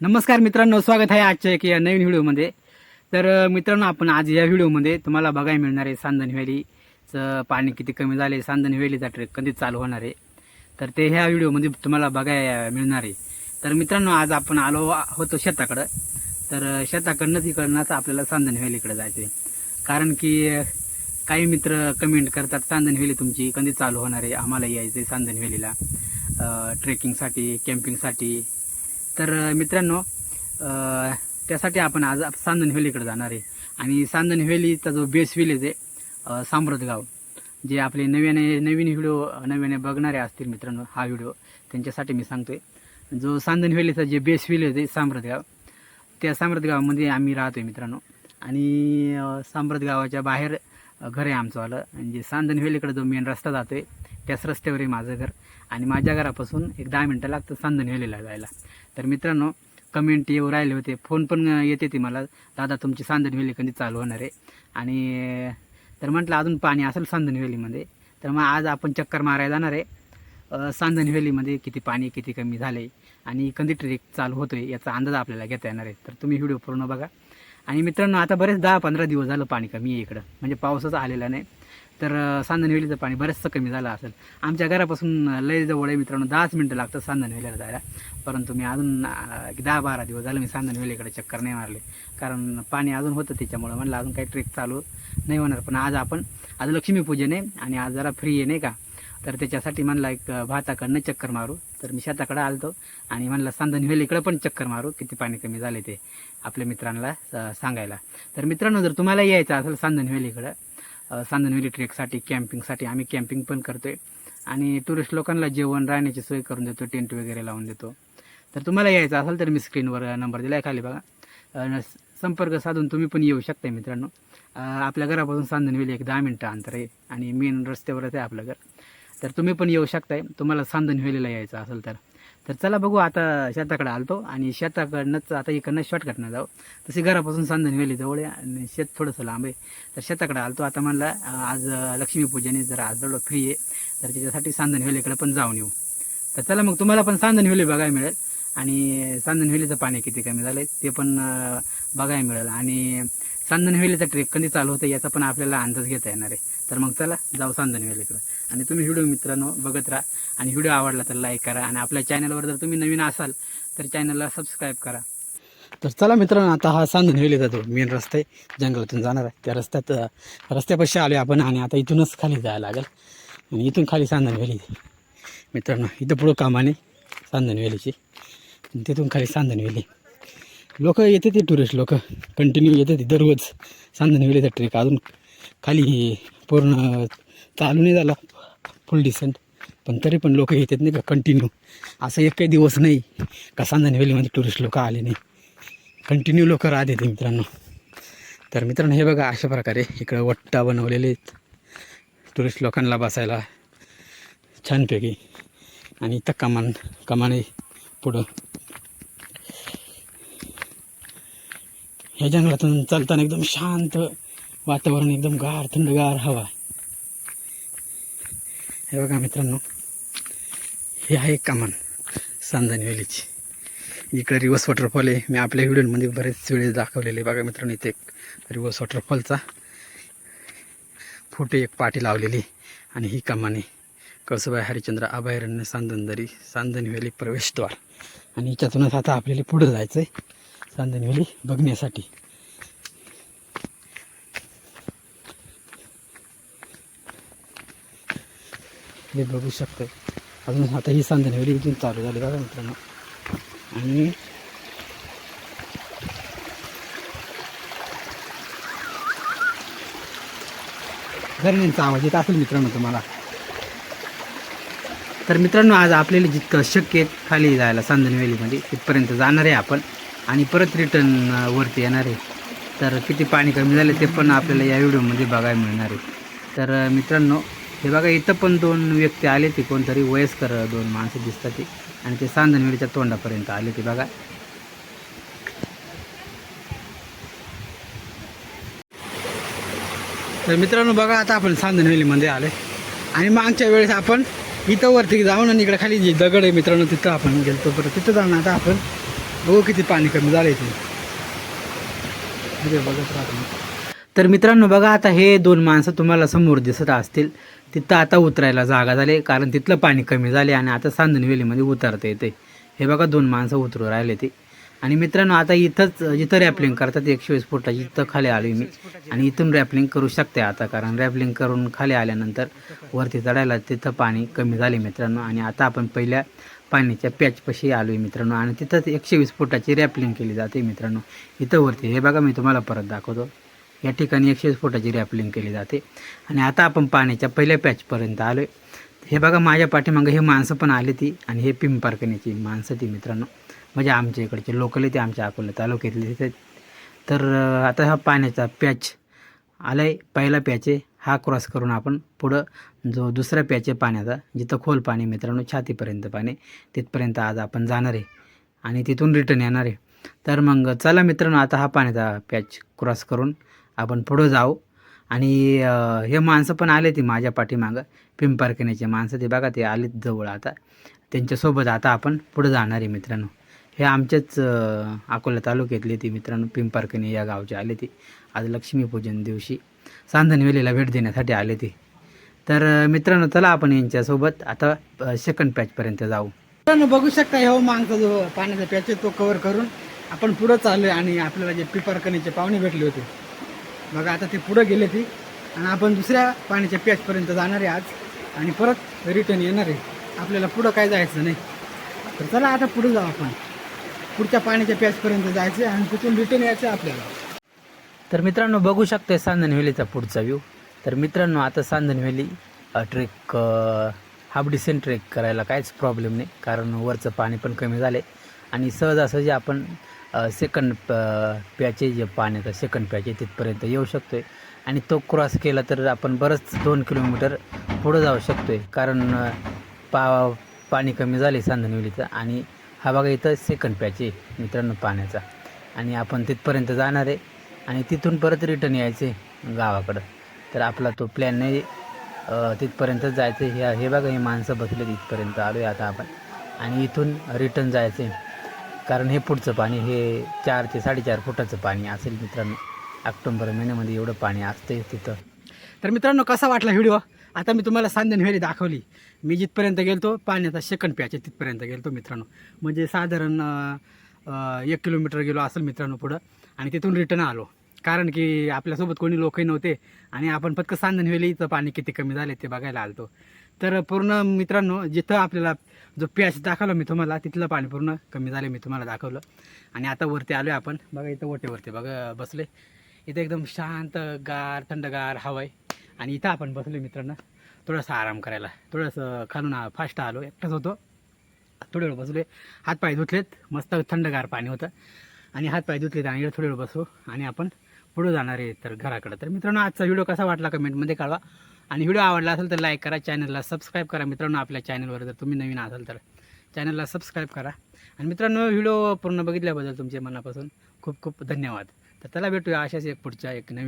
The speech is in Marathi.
नमस्कार मित्रांनो स्वागत आहे आजच्या एक या नवीन व्हिडिओमध्ये. तर मित्रांनो आपण आज या व्हिडिओमध्ये तुम्हाला बघायला मिळणार आहे सांदन व्हॅलीचं पाणी किती कमी झाले सांदन व्हॅलीचा ट्रेक कधी चालू होणार आहे. तर ते ह्या व्हिडिओमध्ये तुम्हाला बघायला मिळणार आहे. तर मित्रांनो आज आपण आलो होतो शेताकडं. तर अ, शेताकडनंच इकडनंच आपल्याला सांदन व्हॅलीकडे जायचं आहे कारण की काही मित्र कमेंट करतात सांदन व्हॅली तुमची कधी चालू होणार आहे? आम्हाला यायचं आहे सांदन व्हॅलीला ट्रेकिंगसाठी कॅम्पिंगसाठी. तर मित्रांनो त्यासाठी आपण आज आप- जाणार आहे. आणि सांदन जो बेस विलेज आहे अ, जे आपले नव्याने नवीन व्हिडिओ नव्याने बघणारे असतील मित्रांनो हा व्हिडिओ त्यांच्यासाठी मी सांगतो आहे जो सांदन जे बेस विलेज आहे साम्रतगाव त्या साम्रतगावामध्ये आम्ही राहतो आहे मित्रांनो. आणि अ, बाहेर घर आहे आमचं आलं म्हणजे सांदन जो मेन रस्ता जातो आहे त्याच रस्त्यावर आहे माझं घर. आणि माझ्या घरापासून एक दहा मिनटं लागतं सांदन जायला. तर मित्रांनो कमेंट येऊ राहिले होते. फोन पण येते ती मला. दादा तुमची सांदन व्हॅली कधी चालू होणार आहे? आणि तर म्हटलं अजून पाणी असेल सांदन तर मग आज आपण चक्कर मारायला जाणार आहे. अ, किती पाणी किती कमी झाले आणि कधी ट्रेक चालू होतोय याचा अंदाज आपल्याला घेता येणार आहे. तर तुम्ही व्हिडिओ पूर्ण बघा. आणि मित्रांनो आता बरेच दहा पंधरा दिवस झालं पाणी कमी आहे इकडं. म्हणजे पावसाचं आलेला नाही. तर सांदनवेलीचं पाणी बरंचसं कमी झालं असेल. आमच्या घरापासून लय जवळ आहे मित्रांनो दहाच मिनटं लागतं सांदनवेलीला जायला. परंतु मी अजून दहा बारा दिवस झालं मी सांदनवेलीकडे चक्कर नाही मारले. कारण पाणी अजून होतं त्याच्यामुळं. म्हणलं अजून काही ट्रेक चालू नाही होणार. पण आज आपण आज लक्ष्मीपूजन आहे आणि आज जरा फ्री आहे नाही का? तर त्याच्यासाठी म्हणला एक भाताकडनं चक्कर मारू. तर मी शेताकडं आलतो आणि म्हणलं सांदन इकडं पण चक्कर मारू. किती पाणी कमी झाले ते आपल्या मित्रांना सांगायला. तर मित्रांनो जर तुम्हाला यायचं असेल सांदण व्हॅलीकडं इकडं सांदन ट्रेकसाठी कॅम्पिंगसाठी. आम्ही कॅम्पिंग पण करतोय. आणि टुरिस्ट लोकांना जेवण राहण्याची सोय करून देतो टेंट वगैरे लावून देतो. तर तुम्हाला यायचं असेल तर मी स्क्रीनवर नंबर दिला आहे खाली बघा. संपर्क साधून तुम्ही पण येऊ शकता मित्रांनो. आपल्या घरापासून सांदन एक दहा मिनटं अंतर आहे. आणि मेन रस्त्यावरच आहे आपलं घर. तर तुम्ही पण येऊ शकताय. तुम्हाला सांदण व्हॅलीला यायचं असेल तर. तर चला बघू आता शेताकडे आलतो आणि शेताकडनंच आता इकडनं शॉर्टकटनं जाऊ. तशी घरापासून सांदन व्हॅली जवळ आहे आणि शेत थोडंसं लांब आहे. तर शेताकडे आलतो. आता म्हणला आज अं, लक्ष्मीपूजन जरा आज जवळ फ्री आहे. तर त्याच्यासाठी सांदन व्हॅलीकडे पण जाऊन येऊ. तर चला मग तुम्हाला पण सांदन बघायला मिळेल. आणि सांदन व्हॅलीचं पाणी किती कमी झालं ते पण बघायला मिळेल. आणि सांदन ट्रेक कधी चालू होतं याचा पण आपल्याला अंदाज घेता येणार आहे. तर मग चला जाऊ सांदन आणि तुम्ही व्हिडिओ मित्रांनो बघत राहा. आणि व्हिडिओ आवडला तर लाईक करा. आणि आपल्या चॅनलवर जर तुम्ही नवीन असाल तर चॅनलला सबस्क्राईब करा. तर चला मित्रांनो आता हा सांदन व्हॅलीचा मेन रस्ता आहे जंगलातून जाणार आहे. त्या रस्त्यात रस्त्यापाशी आलो आपण आणि आता इथूनच खाली जायला लागेल. आणि इथून खाली सांदन व्हॅली मित्रांनो इथं पुढं कामाने सांदन तिथून खाली सांदन लोक येते ते टुरिस्ट लोक. कंटिन्यू येते ते दररोज. सांदन ट्रेक अजून खाली पूर्ण चालू नाही झाला. फुल डिसेंट पण तरी पण लोक येतात नाही का? कंटिन्यू असं एक काही दिवस नाही का सांदन टुरिस्ट लोक आले नाही. कंटिन्यू लोक राहत येते मित्रांनो. तर मित्रांनो हे बघा अशा प्रकारे इकडं वट्टा बनवलेले आहेत. टुरिस्ट लोकांना बसायला छानपैकी. आणि इथं कमान कमाने पुढं या जंगलातून चालताना एकदम शांत वातावरण एकदम गार थंडगार हवा. हे बघा मित्रांनो हे आहे कमान सांजानी व्हॅलीची इकडे रिवर्स वॉटरफॉल आहे. मी आपल्या व्हिडिओमध्ये बरेच वेळेस दाखवलेले बघा मित्रांनो इथे एक रिवर्स वॉटरफॉलचा फोटो एक पाठी लावलेली आणि ही कमाने कळसुबाई हरिचंद्र अभयारण्य सांदनदरी सांदन व्हॅली प्रवेशद्वार. आणि याच्यातूनच आता आपल्याला पुढं जायचं आहे चांदणीवली बघण्यासाठी. हे बघू शकतो अजून आता ही सांदन इथून चालू झाली बघा मित्रांनो. आणि घरण्यांचा आवाज येत असेल मित्रांनो तुम्हाला. तर मित्रांनो आज आपल्याला जितकं शक्य आहे खाली जायला सांदन तिथपर्यंत जाणार आहे आपण. आणि परत रिटर्न वरती येणार आहे. तर किती पाणी कमी झाले ते पण आपल्याला या व्हिडिओमध्ये बघायला मिळणार आहे. तर मित्रांनो हे बघा इथं पण दोन व्यक्ती आले ते कोणतरी वयस्कर दोन माणसं दिसतात ते. आणि ते सांदन तोंडापर्यंत आले ते बघा. तर मित्रांनो बघा आता आपण सांदन आले आणि मागच्या वेळेस आपण इथं वरती जाऊन आणि इकडे खाली जे दगड आहे मित्रांनो तिथं आपण गेलतो. परत तिथं जाऊन आता आपण हो किती पाणी कमी झालं इथे अरे बघत राहा तुम्ही. तर मित्रांनो बघा आता हे दोन माणसं तुम्हाला समोर दिसत असतील. तिथं आता उतरायला जागा झाली कारण तिथलं पाणी कमी झाले आणि आता सांदणवेलीमध्ये उतरता येते हे बघा दोन माणसं उतरू राहिले ते. आणि मित्रांनो आता इथंच जिथं रॅपलिंग करतात एकशे वीस फुटाची इथं खाली आलो मी. आणि इथून रॅपलिंग करू शकते आता कारण रॅपलिंग करून खाली आल्यानंतर वरती चढायला तिथं पाणी कमी झाले मित्रांनो. आणि आता आपण पहिल्या पाण्याच्या पॅचपाशी आलो आहे मित्रांनो. आणि तिथंच एकशे वीस फुटाची रॅपलिंग केली जाते मित्रांनो. इथं वरती हे बघा मी तुम्हाला परत दाखवतो. या ठिकाणी एकशे वीस फुटाची रॅपलिंग केली जाते. आणि आता आपण पाण्याच्या पहिल्या पॅचपर्यंत आलो आहे हे बघा माझ्या पाठीमागं हे माणसं पण आली ती. आणि हे पिंपारकण्याची माणसं ती मित्रांनो. म्हणजे आमच्या इकडचे लोकल ते आमच्या अकोला तालुक्यातले तिथे तर आता हा पाण्याचा पॅच आला आहे पहिला पॅच आहे. हा क्रॉस करून आपण पुढं जो दुसरा प्याचे पाण्याचा जिथं खोल पाणी मित्रांनो छातीपर्यंत पाणी तिथपर्यंत आज आपण जाणार आहे आणि तिथून रिटर्न येणार आहे. तर मग चला मित्रांनो आता हा पाण्याचा पॅच क्रॉस करून आपण पुढं जाऊ. आणि हे माणसं पण आले ती माझ्या पाठीमागं पिंपारकण्याचे माणसं ते बघा ते आलेत जवळ आता. त्यांच्यासोबत आता आपण पुढं जाणार आहे मित्रांनो. हे आमच्याच अकोला तालुक्यातले ती मित्रांनो पिंपारकणे या गावचे आले ते. आज लक्ष्मीपूजन दिवशी. सांधनवेलीला भेट देण्यासाठी आले ते. तर मित्रांनो चला आपण यांच्यासोबत आता सेकंड पॅचपर्यंत जाऊ. मित्रांनो बघू शकता हो मागचा जो पाण्याचा पॅच आहे तो कव्हर करून आपण पुढं चाललोय आणि आपल्याला जे पिंपारकणीचे पाहुणे भेटले होते. बघा आता ते पुढं गेले ती. आणि आपण दुसऱ्या पाण्याच्या पॅचपर्यंत जाणार आहे आज. आणि परत रिटर्न येणार आहे. आपल्याला पुढं काय जायचं नाही. तर चला आता पुढे जाऊ आपण. पुढच्या पाण्याच्या पॅचपर्यंत जायचं आणि तिथून रिटर्न यायचं आपल्याला. तर मित्रांनो बघू शकते सांदनवेलीचा पुढचा व्ह्यू तर मित्रांनो आता Sandhan valley trek half descent trek करायला काहीच प्रॉब्लेम नाही कारण वरचं पाणी पण कमी झाले आणि सहजासहजी आपण सेकंड प्याचे जे पाणी आहे सेकंड प्याचे तिथपर्यंत येऊ शकतो आहे आणि तो क्रॉस केला तर आपण बरंच दोन किलोमीटर पुढं जाऊ शकतो आहे कारण पा पाणी कमी झाले सांधनवेलीचं आणि हा बघा इथं सेकंड प्याचे मित्रांनो पाण्याचा. आणि आपण तिथपर्यंत जाणार आहे. आणि तिथून परत रिटर्न यायचे गावाकडं. तर आपला तो प्लॅन नाही तिथपर्यंत जायचं. आहे हे हे बघा हे माणसं बसले तिथपर्यंत आलो आहे आता आपण. आणि इथून रिटर्न जायचं. आहे कारण हे पुढचं पाणी हे चार ते साडेचार फुटाचं पाणी असेल मित्रांनो. ऑक्टोंबर महिन्यामध्ये एवढं पाणी असते तिथं. तर मित्रांनो कसा वाटला व्हिडिओ? आता मी तुम्हाला सांदन व्हॅली दाखवली. मी जिथपर्यंत गेलतो पाण्याचा सेकंड प्याच आहे तिथपर्यंत गेलतो मित्रांनो. म्हणजे साधारण एक किलोमीटर गेलो असेल मित्रांनो पुढं. आणि तिथून रिटर्न आलो. कारण की आपल्यासोबत कोणी लोकही नव्हते आणि आपण फक्त सांदन इथं पाणी किती कमी झाले ते बघायला आलतो. तर पूर्ण मित्रांनो जिथं आपल्याला जो प्याच दाखवला मी तुम्हाला तिथलं पाणी पूर्ण कमी झालं मी तुम्हाला दाखवलं. आणि आता वरती आलो आहे आपण. बघा इथं ओटेवरती बघा बसले इथं एकदम शांत गार थंडगार हवा आहे. आणि इथं आपण बसलो मित्रांनो थोडासा आराम करायला. थोडंसं खालून फास्ट आलो एकटाच होतो. थोडे वेळ बसले हातपाय धुतलेत. मस्त थंडगार पाणी होतं. आणि हातपाय धुतलेत आणि थोडे वेळ बसू आणि आपण पुढे जाणार आहे तर घराकडं. तर मित्रांनो आजचा व्हिडिओ कसा वाटला कमेंटमध्ये कळवा. आणि व्हिडिओ आवडला असेल तर लाईक करा चॅनलला सबस्क्राईब करा. मित्रांनो आपल्या चॅनलवर जर तुम्ही नवीन असाल तर चॅनलला सबस्क्राईब करा. आणि मित्रांनो व्हिडिओ पूर्ण बघितल्याबद्दल तुमच्या मनापासून खूप खूप धन्यवाद. तर त्याला भेटूया अशाच एक पुढच्या एक नवीन